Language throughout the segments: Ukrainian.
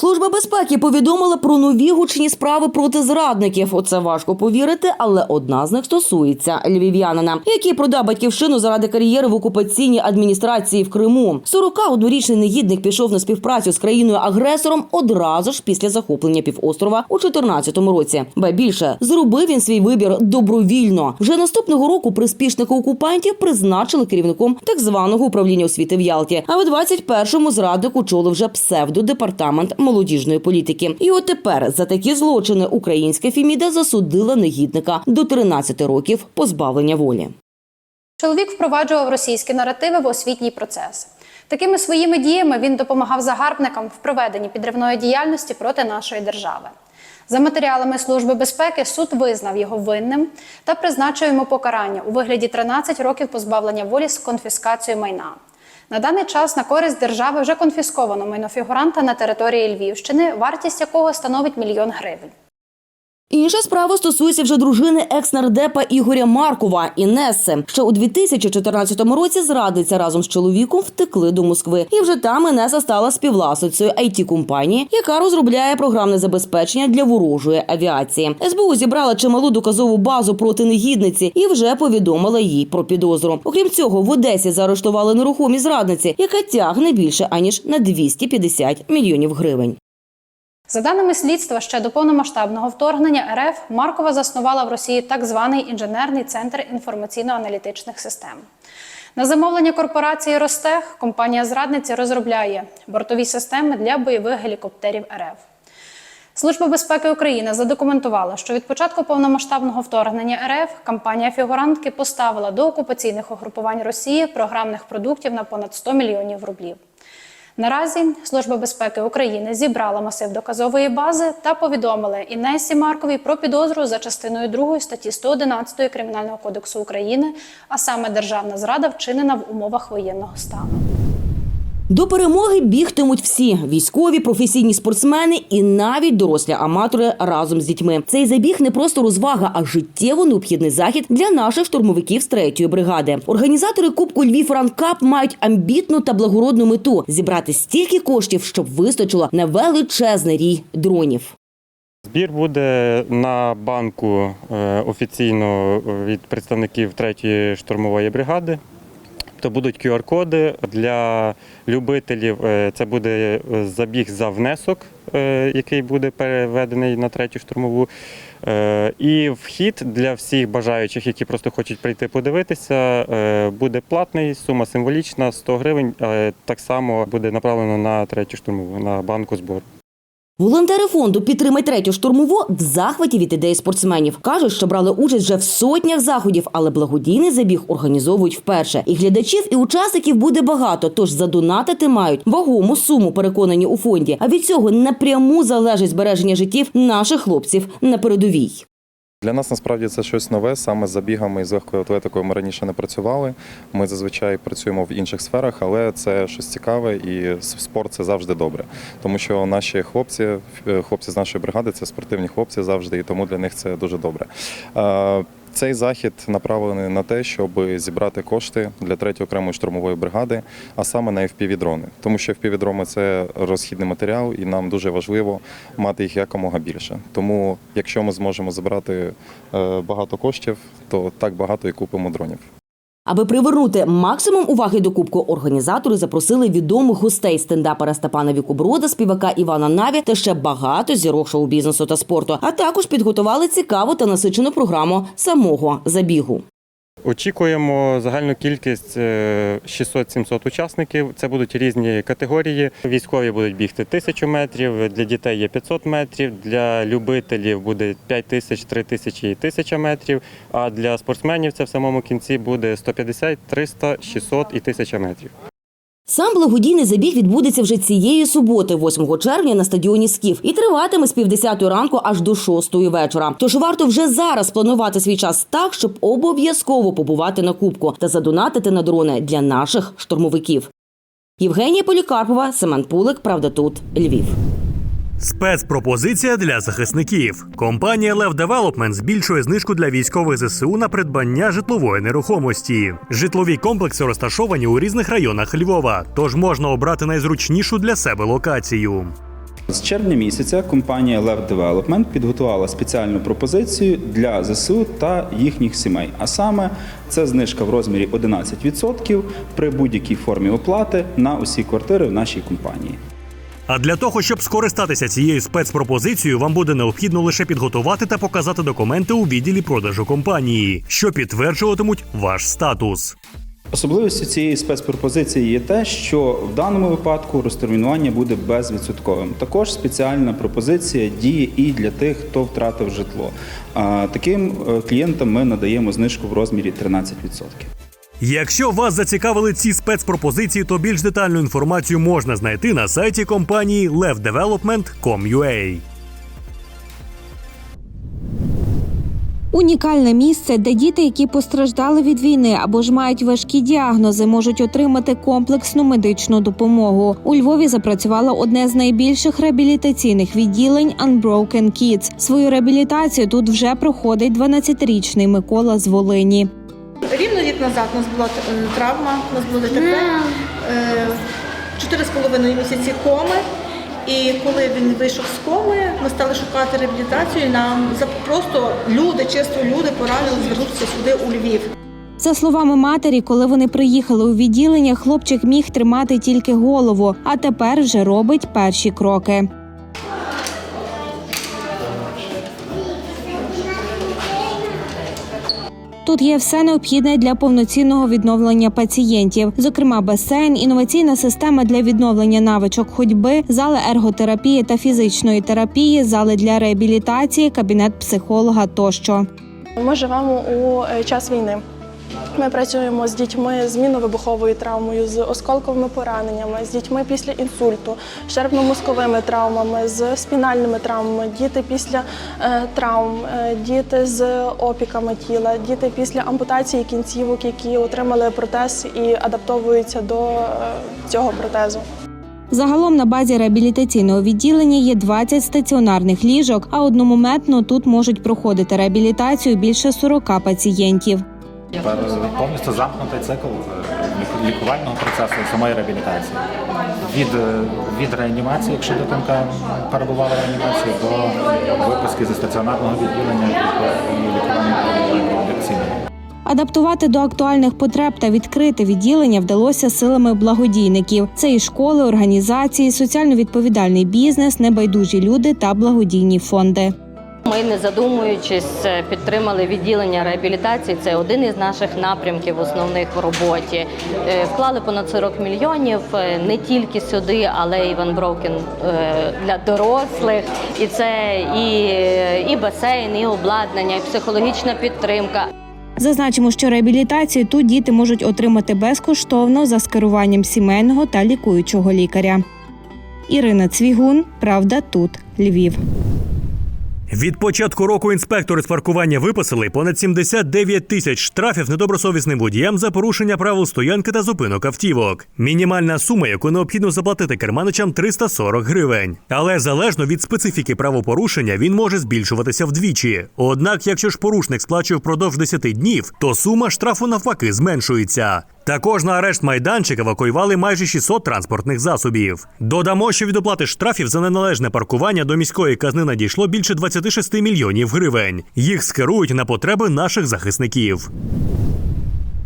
Служба безпеки повідомила про нові гучні справи проти зрадників. Оце важко повірити, але одна з них стосується львів'янина, який продав батьківщину заради кар'єри в окупаційній адміністрації в Криму. 41-річний негідник пішов на співпрацю з країною агресором одразу ж після захоплення півострова у 2014 році. Ба більше зробив він свій вибір добровільно. Вже наступного року приспішника окупантів призначили керівником так званого управління освіти в Ялті. А в 21-му зрадник очолив вже псевдодепартамент молодіжної політики. І от тепер за такі злочини українська Фіміда засудила негідника до 13 років позбавлення волі. Чоловік впроваджував російські наративи в освітній процес. Такими своїми діями він допомагав загарбникам в проведенні підривної діяльності проти нашої держави. За матеріалами Служби безпеки суд визнав його винним та призначив йому покарання у вигляді 13 років позбавлення волі з конфіскацією майна. На даний час на користь держави вже конфісковано майно фігуранта на території Львівщини, вартість якого становить мільйон гривень. Інша справа стосується вже дружини екс-нардепа Ігоря Маркова Інеси. Ще у 2014 році зрадниця разом з чоловіком втекли до Москви. І вже там Інеса стала співвласницею it компанії, яка розробляє програмне забезпечення для ворожої авіації. СБУ зібрала чималу доказову базу проти негідниці і вже повідомила їй про підозру. Окрім цього, в Одесі заарештували нерухомість зрадниці, яка тягне більше аніж на 250 мільйонів гривень. За даними слідства, ще до повномасштабного вторгнення РФ Маркова заснувала в Росії так званий інженерний центр інформаційно-аналітичних систем. На замовлення корпорації Ростех компанія зрадниці розробляє бортові системи для бойових гелікоптерів РФ. Служба безпеки України задокументувала, що від початку повномасштабного вторгнення РФ компанія фігурантки поставила до окупаційних угрупувань Росії програмних продуктів на понад 100 мільйонів рублів. Наразі Служба безпеки України зібрала масив доказової бази та повідомила Інесі Марковій про підозру за частиною 2 статті 111 Кримінального кодексу України, а саме державна зрада вчинена в умовах воєнного стану. До перемоги бігтимуть всі військові, професійні спортсмени і навіть дорослі аматори разом з дітьми. Цей забіг не просто розвага, а життєво необхідний захід для наших штурмовиків з третьої бригади. Організатори Кубку Львів Ранкап мають амбітну та благородну мету зібрати стільки коштів, щоб вистачило на величезний рій дронів. Збір буде на банку е, офіційно від представників 3-ї штурмової бригади. То будуть QR-коди для любителів. е, Це буде е, забіг за внесок, е, який буде переведений на третю штурмову. І вхід для всіх бажаючих, які просто хочуть прийти подивитися, буде платний, сума символічна 100 гривень. Так само буде направлено на третю штурмову, на банку збору. Волонтери фонду «Підтримай третю штурмову в захваті від ідеї спортсменів. Кажуть, що брали участь вже в сотнях заходів, але благодійний забіг організовують вперше. І глядачів, і учасників буде багато, тож задонатити мають вагому суму, переконані у фонді. А від цього напряму залежить збереження життів наших хлопців на передовій. Для нас насправді це щось нове. Саме з забігами і з легкою атлетикою ми раніше не працювали. Ми зазвичай працюємо в інших сферах, але це щось цікаве і спорт це завжди добре. Тому що наші хлопці, е, хлопці з нашої бригади, це спортивні хлопці завжди, і тому для них це дуже добре. Цей захід направлений на те, щоб зібрати кошти для третьої окремої штурмової бригади, а саме на FPV-дрони. Тому що FPV-дрони – це розхідний матеріал, і нам дуже важливо мати їх якомога більше. Тому, якщо ми зможемо забрати е, багато коштів, то так багато і купимо дронів. Аби привернути максимум уваги до кубку, організатори запросили відомих гостей стендапера Степана Вікуброда, співака Івана Наві та ще багато зірок шоу-бізнесу та спорту. А також підготували цікаву та насичену програму самого забігу. Очікуємо загальну кількість е, 600-700 учасників. Це будуть різні категорії. Військові будуть бігти 1000 метрів, для дітей є 500 метрів, для любителів буде 5 тисяч, 3 тисячі і 1000 метрів. А для спортсменів це в самому кінці буде 150, 300, 600 і 1000 метрів. Сам благодійний забіг відбудеться вже цієї суботи, 8 червня, на стадіоні Скіф, і триватиме з півдесятої ранку аж до шостої вечора. Тож варто вже зараз планувати свій час так, щоб обов'язково побувати на кубку та задонатити на дрони для наших штурмовиків. Євгенія Полікарпова, Семен Пулик, Правда тут, Львів. Спецпропозиція для захисників. Компанія Lev Development збільшує знижку для військових ЗСУ на придбання житлової нерухомості. Житлові комплекси розташовані у різних районах Львова, тож можна обрати найзручнішу для себе локацію. З червня місяця компанія Lev Development підготувала спеціальну пропозицію для ЗСУ та їхніх сімей. А саме це знижка в розмірі 11% при будь-якій формі оплати на усі квартири в нашій компанії. А для того, щоб скористатися цією спецпропозицією, вам буде необхідно лише підготувати та показати документи у відділі продажу компанії, що підтверджуватимуть ваш статус. Особливістю цієї спецпропозиції є те, що в даному випадку розтермінування буде безвідсотковим. Також спеціальна пропозиція діє і для тих, хто втратив житло. Таким е, клієнтам ми надаємо знижку в розмірі 13%. Якщо вас зацікавили ці спецпропозиції, то більш детальну інформацію можна знайти на сайті компанії levdevelopment.com.ua. Унікальне місце, де діти, які постраждали від війни або ж мають важкі діагнози, можуть отримати комплексну медичну допомогу. У Львові запрацювало одне з найбільших реабілітаційних відділень Unbroken Kids. Свою реабілітацію тут вже проходить 12-річний Микола з Волині. Рівно рік назад у нас була е, травма, у нас було ДТП, е, чотири з половиною місяці коми. І коли він вийшов з коми, ми стали шукати реабілітацію. і Нам за- просто люди, чисто люди порадили звернутися сюди у Львів. За словами матері, коли вони приїхали у відділення, хлопчик міг тримати тільки голову, а тепер вже робить перші кроки. Тут є все необхідне для повноцінного відновлення пацієнтів, зокрема басейн, інноваційна система для відновлення навичок ходьби, зали ерготерапії та фізичної терапії, зали для реабілітації, кабінет психолога тощо. Ми живемо у е, час війни. Ми працюємо з дітьми з мінно-вибуховою травмою, з осколковими пораненнями, з дітьми після інсульту, з черепно-мозковими травмами, з спінальними травмами, діти після е, травм, е, діти з опіками тіла, діти після ампутації кінцівок, які отримали протез і адаптовуються до е, цього протезу. Загалом на базі реабілітаційного відділення є 20 стаціонарних ліжок, а одномоментно тут можуть проходити реабілітацію більше 40 пацієнтів. Тепер повністю замкнутий цикл е, лікувального процесу і самої реабілітації. Від, е, від реанімації, якщо дитинка перебувала в реанімації, до виписки зі стаціонарного відділення і лікування реабілітаційного. Адаптувати до актуальних потреб та відкрити відділення вдалося силами благодійників. Це і школи, організації, соціально відповідальний бізнес, небайдужі люди та благодійні фонди. Ми, не задумуючись, е, підтримали відділення реабілітації. Це один із наших напрямків основних в роботі. Е, Вклали понад 40 мільйонів е, не тільки сюди, але й Unbroken е, для дорослих. І це і, і басейн, і обладнання, і психологічна підтримка. Зазначимо, що реабілітацію тут діти можуть отримати безкоштовно за скеруванням сімейного та лікуючого лікаря. Ірина Цвігун, Правда, тут Львів. Від початку року інспектори з паркування виписали понад 79 тисяч штрафів недобросовісним водіям за порушення правил стоянки та зупинок автівок. Мінімальна сума, яку необхідно заплатити керманичам 340 гривень. Але залежно від специфіки правопорушення, він може збільшуватися вдвічі. Однак, якщо ж порушник сплачує впродовж 10 днів, то сума штрафу навпаки зменшується. Також на арешт майданчик евакуювали майже 600 транспортних засобів. Додамо, що від оплати штрафів за неналежне паркування до міської казни надійшло більше 26 мільйонів гривень. Їх скерують на потреби наших захисників.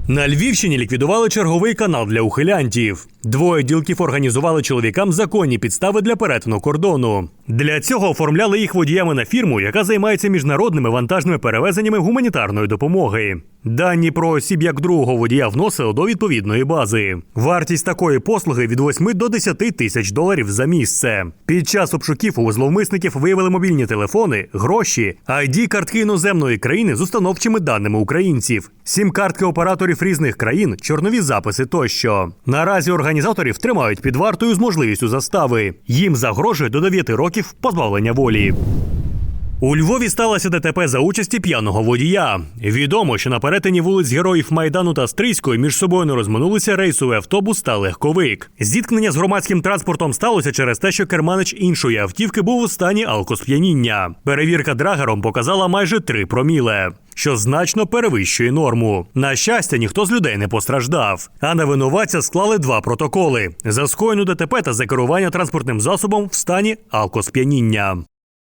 На Львівщині ліквідували черговий канал для ухилянтів. Двоє ділків організували чоловікам законні підстави для перетину кордону. Для цього оформляли їх водіями на фірму, яка займається міжнародними вантажними перевезеннями гуманітарної допомоги. Дані про осіб як другого водія вносили до відповідної бази. Вартість такої послуги від 8 до 10 тисяч доларів за місце. Під час обшуків у зловмисників виявили мобільні телефони, гроші, id картки іноземної країни з установчими даними українців, сім-картки операторів різних країн, чорнові записи тощо. Наразі організаторів тримають під вартою з можливістю застави. Їм загрожує до 9 років позбавлення волі. У Львові сталося ДТП за участі п'яного водія. Відомо, що на перетині вулиць Героїв Майдану та Стрийської між собою не розминулися рейсовий автобус та легковик. Зіткнення з громадським транспортом сталося через те, що керманич іншої автівки був у стані алкосп'яніння. Перевірка драгером показала майже 3 проміле. Що значно перевищує норму. На щастя, ніхто з людей не постраждав. А на винуватця склали два протоколи: за скоєну ДТП та за керування транспортним засобом в стані алкосп'яніння.